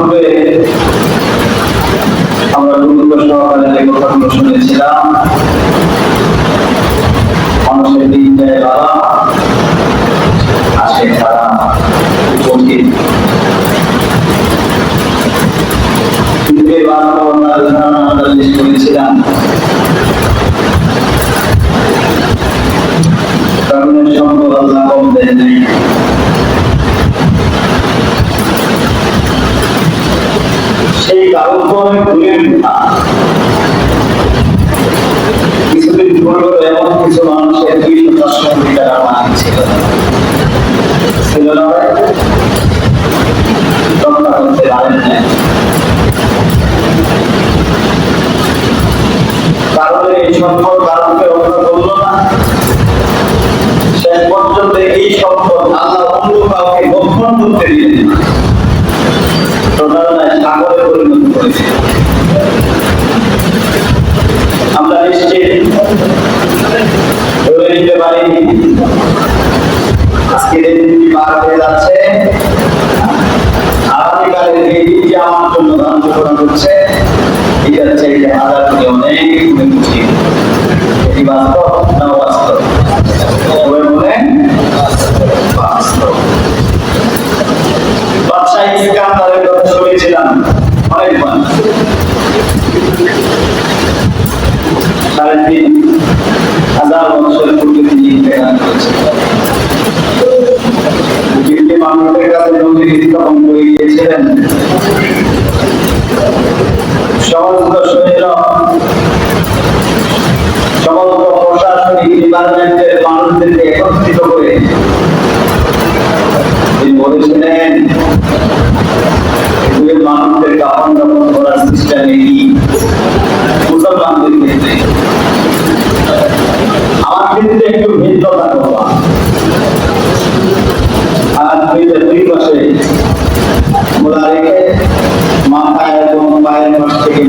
পূর্বে আমরা গুরুত্ব সহকারে যে কথাগুলো শুনেছিলাম, মানুষের দিন যায় বাবা আসে তারা করেছিলাম। কারণের সম্ভব আল্লাহ কম দেয় নাই। সেই কাগজ না কিছুদিন পূর্বে এমন কিছু মানুষের দুইশো দশ কোটি টাকা ছিল ছিল না রক্ষা করতে পারেন না কারণে এই সম্পদ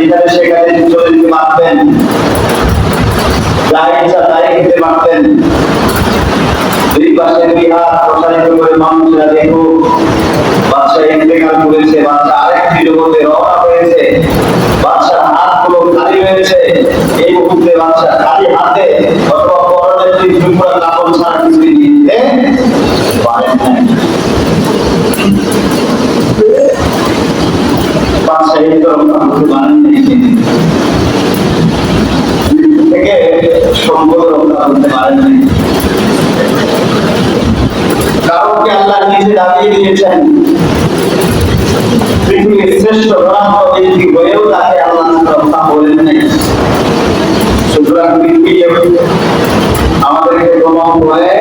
ইচ্ছা সেখানে যা ইচ্ছা তাই খেতে পারতেন। দুই পাশে বিহার, প্রসারিত করে মানুষরা দেখুক বাচ্চা ইন্তেকাল করেছে বাচ্চা আরেকটি জগতে রওনা হয়েছে। বাচ্চার হাতগুলো খালি হয়েছে। এই মুহূর্তে বাচ্চা খালি হাতে অথবা পরনের দুই টুকরা কাপড় ছাড়া কিছুই দিতে পারেন না বাচ্চা এই তো রক্ষা করতে পারেন না এই সেদিন। থেকে সম্পদ রক্ষা করতে পারেন কারণকে আল্লাহ নিজে দাবিয়ে দিয়েছেন। পৃথিবীর শ্রেষ্ঠ ধর্ম ব্যক্তি হয়েও তাকে আল্লাহ রক্ষা বলেন নাই। সুতরাং আমাদেরকে ভ্রমণ করে,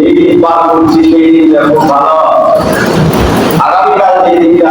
এই দিন পার করছি, সেই দিনটা খুব ভালো। আগামীকাল যে দিনটা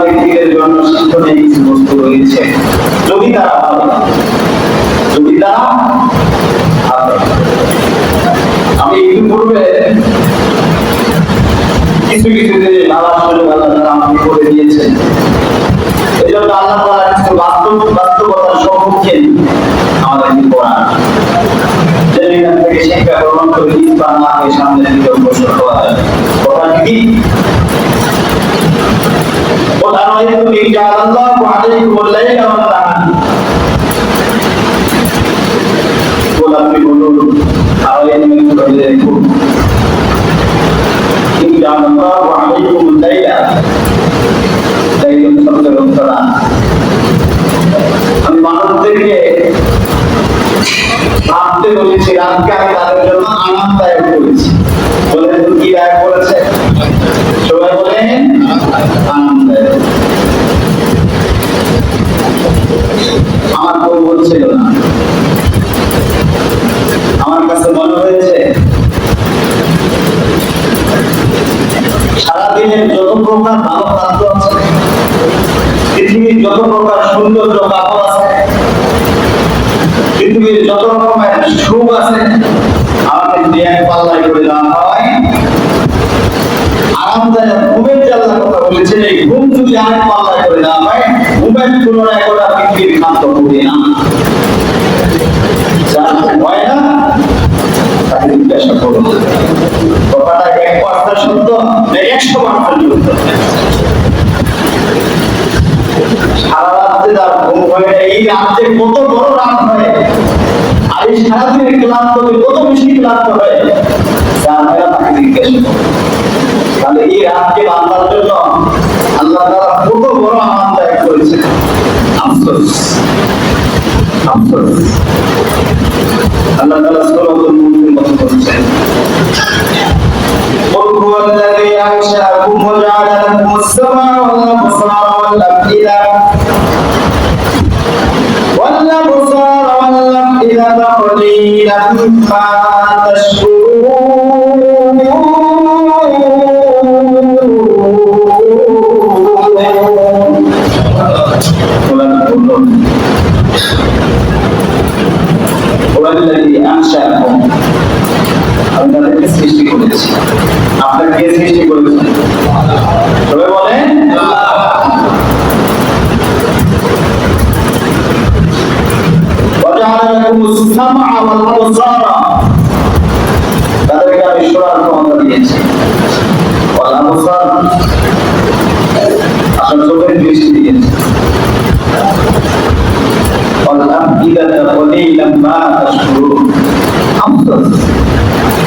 ব্যক্তিদের জন্য শিক্ষণীয় কিছু বস্তু রয়েছে। যদি তারা যদি তারা আমি একটু পূর্বে কিছু কিছু জিনিস ভাবার সুযোগ আল্লাহ তাআলা আমাকে করে দিয়েছেন এই জন্য আল্লাহ তাআলা কিছু বাস্তব বাস্তবতার সম্মুখে আমাদেরকে থেকে শিক্ষা গ্রহণ করে ইসলাম না দিকে অগ্রসর হওয়া যাবে কোরআন কি? قل أرأيتم إن جعل الله عليكم الليل والنهار قل أنبئوني أرأيتم إن جعل الله عليكم الليل তুলনায় করা পৃথিবীর খাদ্য করি। না জিজ্ঞাসা করুন তার কত বড় রাত হয়। আল্লাহ তাআলা কত বড় আনন্দায়ক করেছেন আফসোস আফসোস আল্লাহ তাআলা সূরাতুল মুলকের মধ্যে বলছেন قل هو الذي أنشأكم وجعل لكم السمع والأبصار والأفئدة والأبصار والأفئدة قليلا ما تشكرون সৃষ্টি করেছি আপনার কে সৃষ্টি করেছেন সবাই বলেন وجعل لكم السمع والأبصار তাদেরকে আমি শোনার ক্ষমতা দিয়েছি والأبصار আপনার চোখের দৃষ্টি দিয়েছি والأفئدة قليلا ما تشكرون আফসোস খুব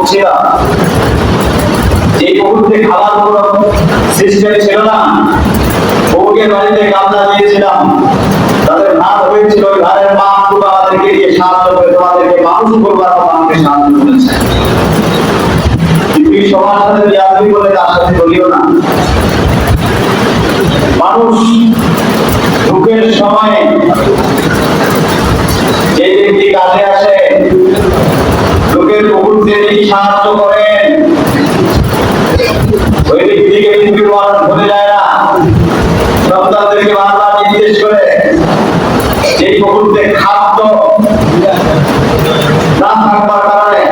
করে বাড়ি পড়ছিল যে মুহূর্তে খাবার কোনো সিস্টেম ছিল না, বউকে বাড়িতে কামলা দিয়েছিলাম, তাদের ভাত হয়েছিল ঘরের মা আমাদেরকে দিয়ে সাহায্য করে তোমাদেরকে মানুষ করবার আমাকে সাহায্য করেছে। পৃথিবীর সবার সাথে বিয়াদি বলে তার সাথে বলিও না। মানুষ দুঃখের সময় যে ব্যক্তি কাজে আসে লোকের মুহূর্তে যিনি সাহায্য করেন ওই ব্যক্তিকে মানুষ ভুলে যায় না। সন্তানদেরকে বারবার নির্দেশ করে এই মুহূর্তে খাদ্য। না থাকবার কারণে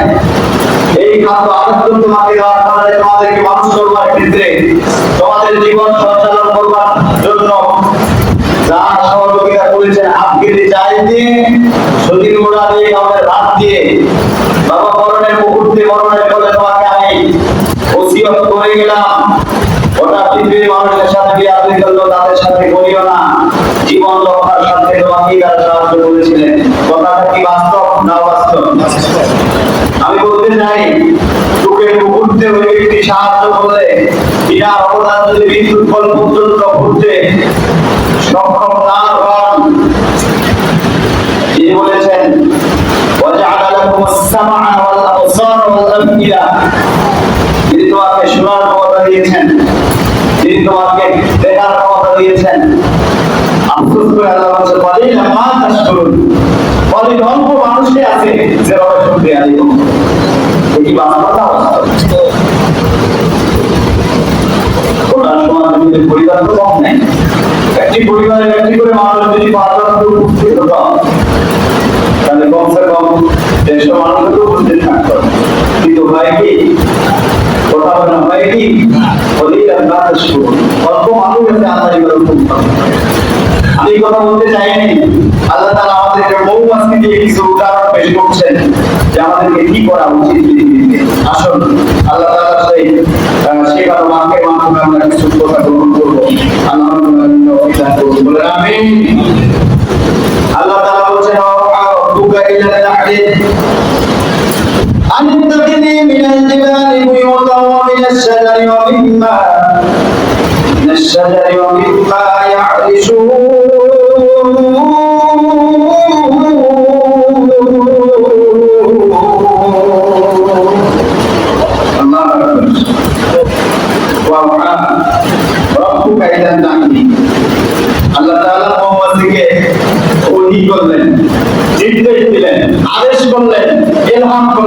এই খাদ্য আরেকজন তোমাকে দেওয়ার কারণে তোমাদেরকে মানুষ করবার ক্ষেত্রে তোমাদের জীবন সঞ্চালন করবার জন্য যা সহযোগিতা করেছেন হাত কেটে চাই দিয়ে সতীন মোড়া দিয়ে আমাদের হাত দিয়ে বাবা জীবনের মুহূর্তে মরণের ফলে তোমাকে আমি ওসিয়ত করে গেলাম। ওটা পৃথিবীর মানুষের সাথে বিয়াদি করল তাদের সাথে করিও না। জীবন রক্ষার সাথে তোমাকে সাহায্য করেছিলেন। কথাটা কি বাস্তব না বাস্তব আমি বলতে চাই দুঃখের মুহূর্তে ওই ব্যক্তি সাহায্য করলে বিনা অবদান বিদ্যুৎ ফল পর্যন্ত ঘুরতে সক্ষম না হন কিরা তিনি তোমাকে শোনার ক্ষমতা দিয়েছেন। তিনি তোমাকে দেখার ক্ষমতা দিয়েছেন। আফসোস করে আল্লাহ বলছে বলেই মা চাষ করুন অনেক অল্প মানুষই আছে যে রহস্য দেয়া দিব এটি বাস্তবতা পরিবার তো কম নেই, একটি পরিবারের একটি করে মানুষ যদি পাঁচজন উপস্থিত তাহলে কমসে কম দেড়শো মানুষকে উপস্থিত থাকতো। কিন্তু হয় কি? কথা বলে হয় কি? অল্প মানুষ আছে আল্লাহ এগুলো আমি কথা বলতে চাইনি আল্লাহ তাআলা আমাদেরকে বহু দিয়ে কিছু উদাহরণ পেশ করছেন যে আমাদেরকে কি করা উচিত পৃথিবীতে আসুন আল্লাহ তাআলা সেই আহ, মাকে মাধ্যমে আমরা কিছু কথা গ্রহণ করব। আল্লাহ আমাদের বলে আমিন। আল্লাহ তাআলা বলছেন ইলা নাহলি أن اتخذي من الجبال بيوتا ومن الشجر ومما من الشجر ومما يعرشون الله أكبر وأوحى ربك إلى النحل আল্লাহ তাআলা মোহাম্মদকে ওহী করলেন নির্দেশ দিলেন আদেশ করলেন ইলহাম করলেন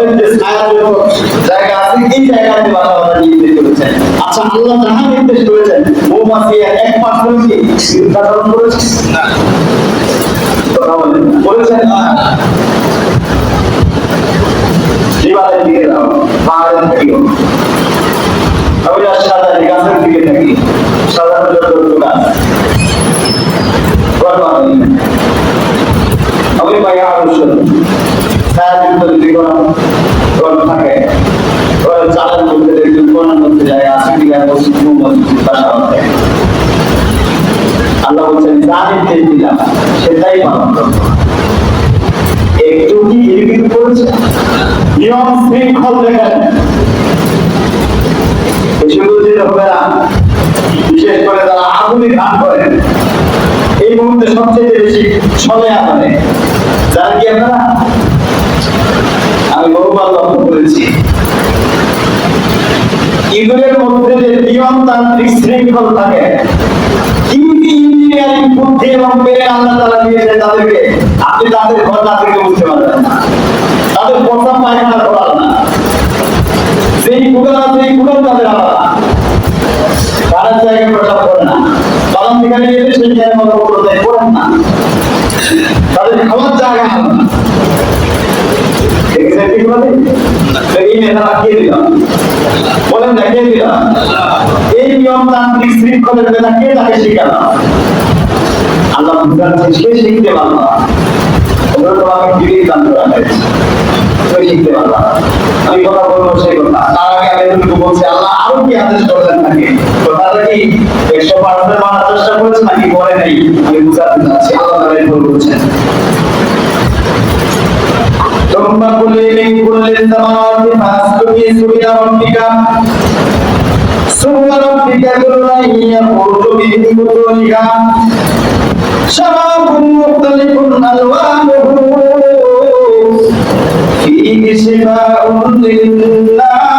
আপনার যে ছায়াযুক্ত জায়গা আছে, এই জায়গাতে বাসা নির্দেশ করেছেন। আচ্ছা আল্লাহ যাহা নির্দেশ করেছেন, মৌমাছি এক মাস করেছি নির্ধারণ করেছে? না। বলেছেন আমি আলোচন ছায়াযুক্ত যদি কোনো রোগ থাকে চালের মধ্যে দেখবেন কোনার মধ্যে যায় আসি দিকে মসজিদ মসজিদ বাসা হতে আল্লাহ বলছেন যা নির্দেশ দিলাম, সেটাই পালন করব একটু কি হিরিবিরি করেছে? নিয়ম শৃঙ্খল দেখেন। শুধু যেটা হবে বিশেষ করে যারা আধুনিক গান করেন এই মুহূর্তে সবচেয়ে বেশি চলে আনে যারা কি আপনারা? আমি বহুবার লক্ষ্য করেছি। এগুলোর মধ্যে যে নিয়মতান্ত্রিক শৃঙ্খল থাকে কি কি ইঞ্জিনিয়ারিং বুদ্ধি এবং পেরে আল্লাহ দিয়েছে তাদেরকে, আপনি তাদের ঘর না থেকে বুঝতে পারবেন না। তাদের প্রথম পায়খানা না গুগল তাদের আলাদা। তারা জায়গায় করে না। যেখানে গেলে সেই জায়গায় মতো না। তাদের খাওয়ার জায়গা আলাদা দেখেছেন কি বলে এই নেতারা কে দিলাম বলেন কে দিলাম এই নিয়মতান্ত্রিক শৃঙ্খলের নেতা কে তাকে শিখানো আল্লাহ বুঝাচ্ছে সে শিখতে পারল না ওগুলো তোমাকে দিলেই দান করা হয়েছে তুমি শিখতে পারলা না। আমি কথা বলব সেই কথা তার আগে আমি একটু বলছি আল্লাহ আরও কি আদেশ করেছেন নাকি কথাটা কি একশো পার্সেন্ট মানার চেষ্টা করেছে নাকি করে নাই আমি বুঝাতে চাচ্ছি আল্লাহ তারা ভুল করছেন ثم كل من كل الثمرات فاسلكي سبل ربك سبل ربك ذرا يخرج من بطونها شراب مختلف الوانه فيه شفاء للناس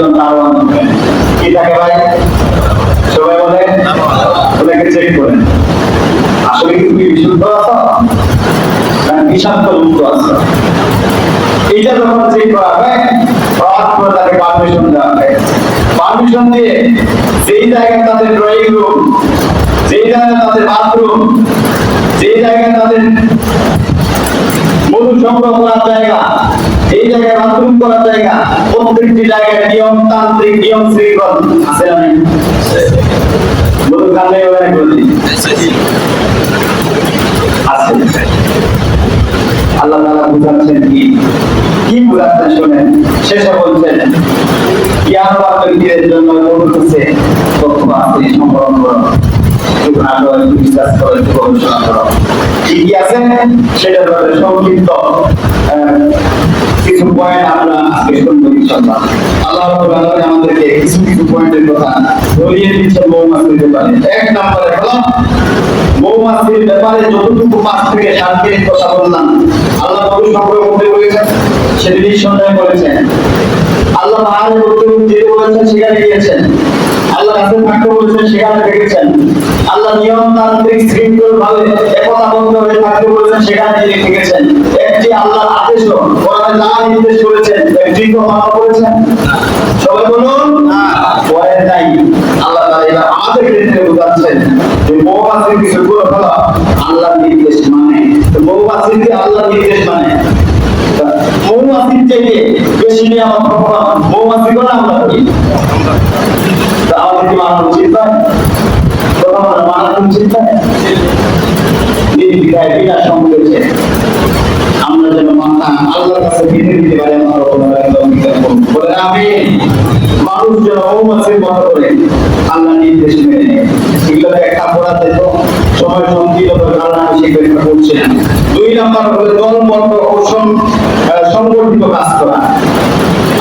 না বিষাক্ত মুক্ত আছো। এইটা যখন চেক করা হয়, হঠাৎ তাকে পারমিশন দেওয়া হয়। পারমিশন দিয়ে যেই জায়গায় তাদের ড্রয়িং রুম যেই জায়গায় তাদের বাথরুম যেই জায়গায় তাদের মধু সংগ্রহ করার জায়গা এই জায়গায় বাথরুম করার জায়গা, প্রত্যেকটি জায়গায় নিয়ম তান্ত্রিক, নিয়ম শৃঙ্খল আছে নেই? মধু বলি আছে। বুঝাচ্ছেন কি? কি বুঝাচ্ছেন শোনেন? শেষে বলছেন কিয়ামত ব্যক্তিদের জন্য বলতেছে তথ্য আছে সংগ্রহ করো। বিশ্বাস করো সেটা সংক্ষিপ্ত। কিছু পয়েন্ট আমরা আজকে শুনব ইনশাআল্লাহ। আল্লাহ রাব্বুল আমাদেরকে কিছু কিছু পয়েন্টের কথা বলিয়ে দিচ্ছেন মৌমাছির ব্যাপারে। এক নম্বরে হলো, মৌমাছির ব্যাপারে যতটুকু পাঁচ থেকে সাত কথা বললাম, আল্লাহ নবী সংগ্রহ করতে বলেছেন সেটি নিঃসন্দেহে করেছেন আল্লাহ পাহাড়ে করতে যেতে বলেছেন, সেখানে গিয়েছেন। আল্লাহ রাসূল থাকতে বলেছেন, সেখানে আল্লাহ নিয়ম তান্ত্রিক শৃঙ্খল ভাবে একতাবদ্ধ হয়ে থাকতে বলেছেন, সেখানে তিনি থেকেছেন আল্লাহর আদেশ কোরআনে যা নির্দেশ করেছেন একটি তো মানা করেছেন? সবাই বলুন, না পরে নাই। আল্লাহ তাআলা এবার আমাদের ক্ষেত্রে বোঝাচ্ছেন যে মৌমাছির কিছু গুলো হলো আল্লাহর নির্দেশ মানে। মৌমাছির কি আল্লাহর নির্দেশ মানে? মৌমাছির থেকে বেশি নিয়ামত ভগবান মৌমাছি করে আমরা করি তা আমাদের কি মানানো উচিত নয়? মানানো উচিত নয়? নির্বিঘায় বিনা সংকোচে আমরা মাথা আল্লাহর কাছে বেঁধে দিতে পারি বলে আমি মানুষ যেন মৌমাছির মতো করে আল্লাহ নির্দেশ মেনে এগুলো একটা পড়াতে তো সময় সংকীর্ণতার কারণে আমি সেগুলো করছি না দুই নাম্বার হলো দলবদ্ধ ও সংগঠিত কাজ করা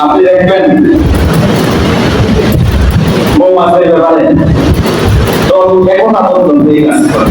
আপনি দেখবেন মৌমাছির ব্যাপারে দল একতা বন্ধন দিয়ে কাজ করে।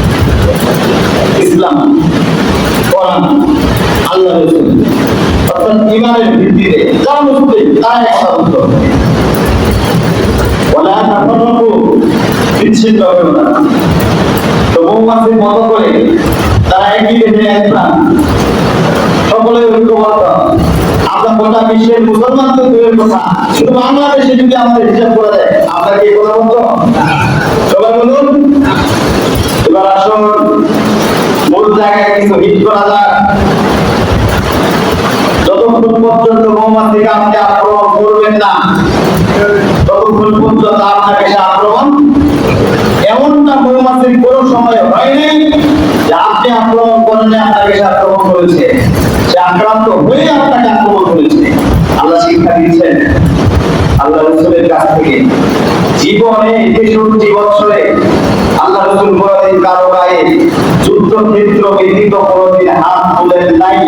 ইসলাম কোরআন আল্লাহ রসুল। অর্থাৎ ইমানের ভিত্তিতে যা মুসলিম বিচ্ছিন্ন হবে না। তো করে তারা একই দেশে সকলে ঐক্যবদ্ধ। গোটা বিশ্বের মুসলমান তো দূরের কথা, শুধু বাংলাদেশে যদি আমাদের হিসাব করে কি কথা বলতো সবাই বলুন। এবার জায়গায় কিছু হিট করা যাক যতক্ষণ পর্যন্ত মৌমাছিকে আপনি আক্রমণ করবেন না, ততক্ষণ পর্যন্ত আপনাকে সে আক্রমণ এমনটা মৌমাছির কোন সময় হয়নি যে আপনি আক্রমণ করেন আপনাকে সে আক্রমণ করেছে সে আক্রান্ত হয়ে আপনাকে আক্রমণ করেছে। আল্লাহ শিক্ষা দিচ্ছেন। আল্লাহ রসুলের কাছ থেকে জীবনে তেষট্টি বছরে আল্লাহ রসুল কোনদিন কারও গায়ে যুদ্ধক্ষেত্র ব্যতীত কোনদিন হাত তুলেন নাই।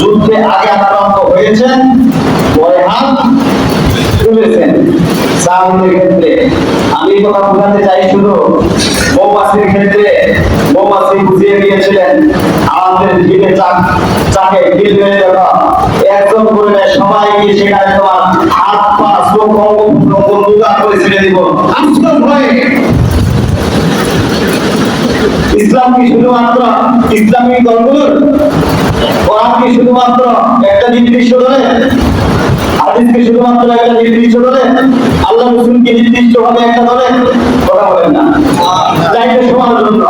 যুদ্ধে আগে আক্রান্ত হয়েছেন, পরে হাত তুলেছেন। সাহায্যের ক্ষেত্রে আমি কথা বোঝাতে চাই শুধু, মৌমাছির ক্ষেত্রে মৌমাছি বুঝিয়ে দিয়েছিলেন, আমাদের দিকে চাক, চাকে ঢিল মেরে দেওয়া একদম করে সবাই গিয়ে সেখানে তোমার হাত পা চোখ অঙ্গ দিব। আশ্রম হয়ে। ইসলাম কি শুধুমাত্র ইসলামিক দলগুলোর কোরআন কি শুধুমাত্র একটা নির্দিষ্ট দলের হাদিসকে শুধুমাত্র একটা নির্দিষ্ট দলে? আল্লাহ রসুলকে নির্দিষ্ট ভাবে একটা দলে? কথা বলেন না। যাইতে সবার জন্য।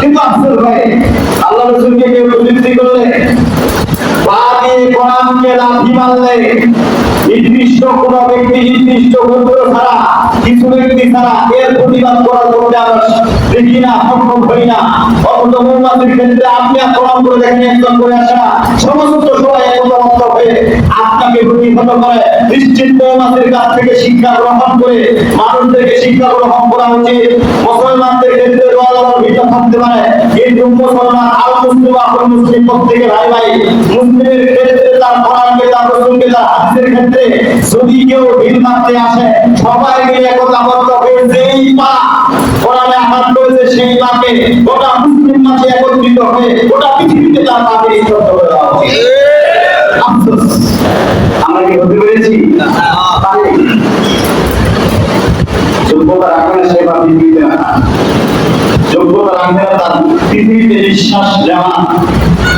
কিন্তু আফসোস ভাই আল্লাহ রসুলকে কেউ প্রযুক্তি করলে কোরআনকে লাথি মারলে নির্দিষ্ট কোন ব্যক্তি, নির্দিষ্ট গোত্র ছাড়া, কিছু ব্যক্তি ছাড়া এর প্রতিবাদ করার করতে আমরা দেখি না, সক্ষম হই না। অথচ মৌমাছির ক্ষেত্রে আপনি আক্রমণ করে দেখেন, একজন করে আসা, সমস্ত সবাই একমত হয়ে আপনাকে প্রতিহত করে। নিশ্চিত মৌমাছির কাছ থেকে শিক্ষা গ্রহণ করে, মানুষদেরকে শিক্ষা গ্রহণ করা উচিত। মুসলমানদের ক্ষেত্রে থাকতে পারে। কিন্তু মুসলমান আর মুসলিম আপন মুসলিম প্রত্যেকে ভাই ভাই মুসলিমের তার কোরআনকে তার রসুলকে তার হাদিসের ক্ষেত্রে যদি কেউ ভিন মানতে আসে, সবাই মিলে একতাবদ্ধ হয়ে যেই পা কোরআনে আঘাত করেছে, সেই পাকে গোটা মুসলিম মাঝে একত্রিত হয়ে গোটা পৃথিবীতে তার পাকে স্তব্ধ করে দেওয়া আমরা কি হতে পেরেছি? যোগ্যতা রাখবে না সে বা পৃথিবীতে যোগ্যতা রাখবে না তার পৃথিবীতে বিশ্বাস কিন্তু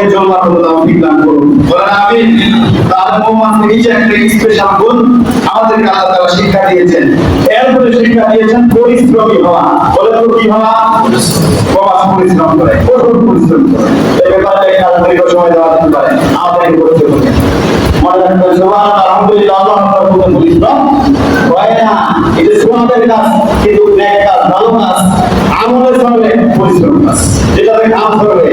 হয়ে জন্মার তৌফিক দান করুন। বলেন আমিন। তার মোহাম্মদ নিচে একটা স্পেশাল গুণ আমাদেরকে আল্লাহ তাআলা শিক্ষা দিয়েছেন। এরপরে শিক্ষা দিয়েছেন পরিশ্রমী হওয়া। বলে তো কি হওয়া? প্রবাস পরিশ্রম করে, কঠোর পরিশ্রম করে। এই ব্যাপারে একটা দীর্ঘ সময় দেওয়া যেতে পারে আমাদেরকে করতে হবে। মনে রাখবেন আলহামদুলিল্লাহ, আল্লাহ তাআলা পরিশ্রম? হয় না। এটা কাজ, কিন্তু যেটাতে কাজ করবে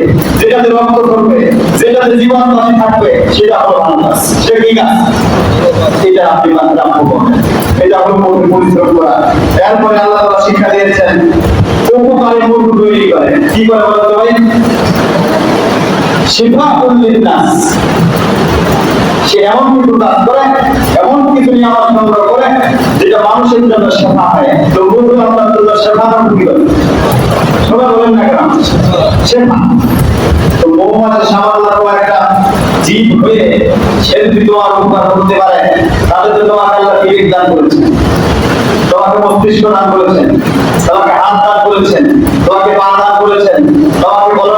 যেটাতে রক্ত করবে যেটাতে জীবন বাঁচে থাকবে, সেটা হলো কাজ সে কি কাজ এটা আপনি করবেন। এটা হলো পরি- পরিশ্রম করা। এরপরে আল্লাহ তাআলা শিক্ষা দিয়েছেন উপকারী তৈরি করে। কি করে বলতে শিফা নাস সে এমন কিছু করে, এমন কিছু সংগ্রহ করে, যেটা মানুষের জন্য সেবা হয়। তো বন্ধু আপনার জন্য সেবা সবাই বলেন না কেন? একটা জীব হয়ে সে যদি তোমার উপকার করতে পারে, তাহলে তো তোমার দান করেছেন। তোমাকে মস্তিষ্ক দান করেছেন, তোমাকে হাত দান করেছেন, তোমাকে পা দান করেছেন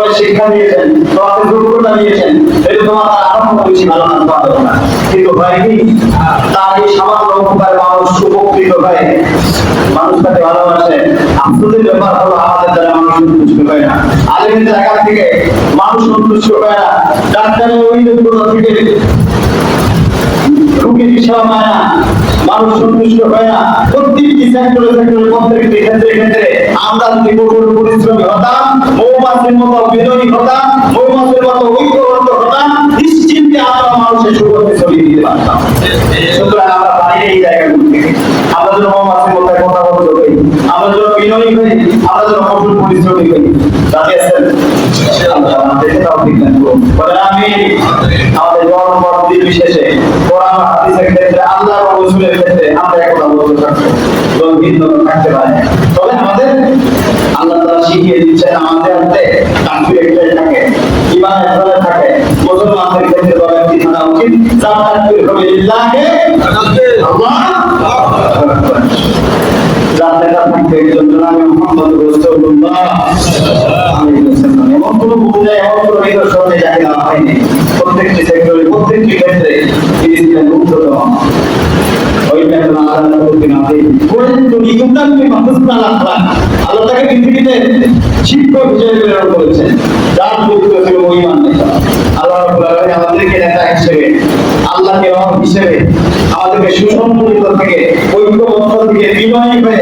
তোমাকে শিক্ষা দিয়েছেন তোমাকে যোগ্যতা দিয়েছেন এটা তোমার আরম্ভ বেশি ভালো না, তোমার না। কিন্তু হয় কি? তার এই সামান্য উপকার মানুষ উপকৃত হয়। মানুষ তাকে ভালোবাসে। আফসোসের ব্যাপার হলো, আমাদের দ্বারা মানুষ সন্তুষ্ট হয় না। আলিমের জায়গা থেকে মানুষ সন্তুষ্ট হয় না। ডাক্তারের ওই থেকে রোগীর সেবা পায় মানুষ সন্তুষ্ট হয় না প্রত্যেকটি সেক্টরে সেক্টরে প্রত্যেকটি ক্ষেত্রে ক্ষেত্রে। আমরা যদি কঠোর পরিশ্রমী হতাম, মৌমাছির মতো বিজয়ী হতাম, মৌমাছির মতো ঐক্যবদ্ধ হতাম, নিশ্চিন্তে আমরা মানুষের সুগতি ছড়িয়ে দিতে পারতাম। সুতরাং আমরা পারি এই জায়গাগুলো থেকে আমরা যেন মৌমাছির মতো কথা বলতে আমরা যেন বিনয়ী হই আমরা যেন কঠোর পরিশ্রমী হই রাজি আছেন? বলেন আমিন। আমাদের জন্ম বিশেষে কোরআন হাদিসের ক্ষেত্রে আল্লাহ ও ক্ষেত্রে আমরা একতা বলতে থাকব এবং ভিন্ন থাকতে পারি। তবে আমাদের, আল্লাহ তাআলা শিখিয়ে দিচ্ছেন আমাদের হাতে কাফির একটাই থাকে ইমান একটাই থাকে, মুসলমানদের ক্ষেত্রে বলা কি থাকা উচিত যার তাকবীর হবে। লিল্লাহে আল্লাহ। আকবার যার দেখা থাকবে একজন জনাবে মুহাম্মদ রাসূলুল্লাহ আলাইহি ওয়াসাল্লাম এমন কোনো ভূমিকা এমন কোনো নিদর্শন যাকে দেওয়া হয়নি প্রত্যেকটি আল্লাহ না আল্লাহ আল্লাহ আল্লাহ আমাদেরকে নেতা থেকে ঐক্যবদ্ধ থেকে বিনয়ী হয়ে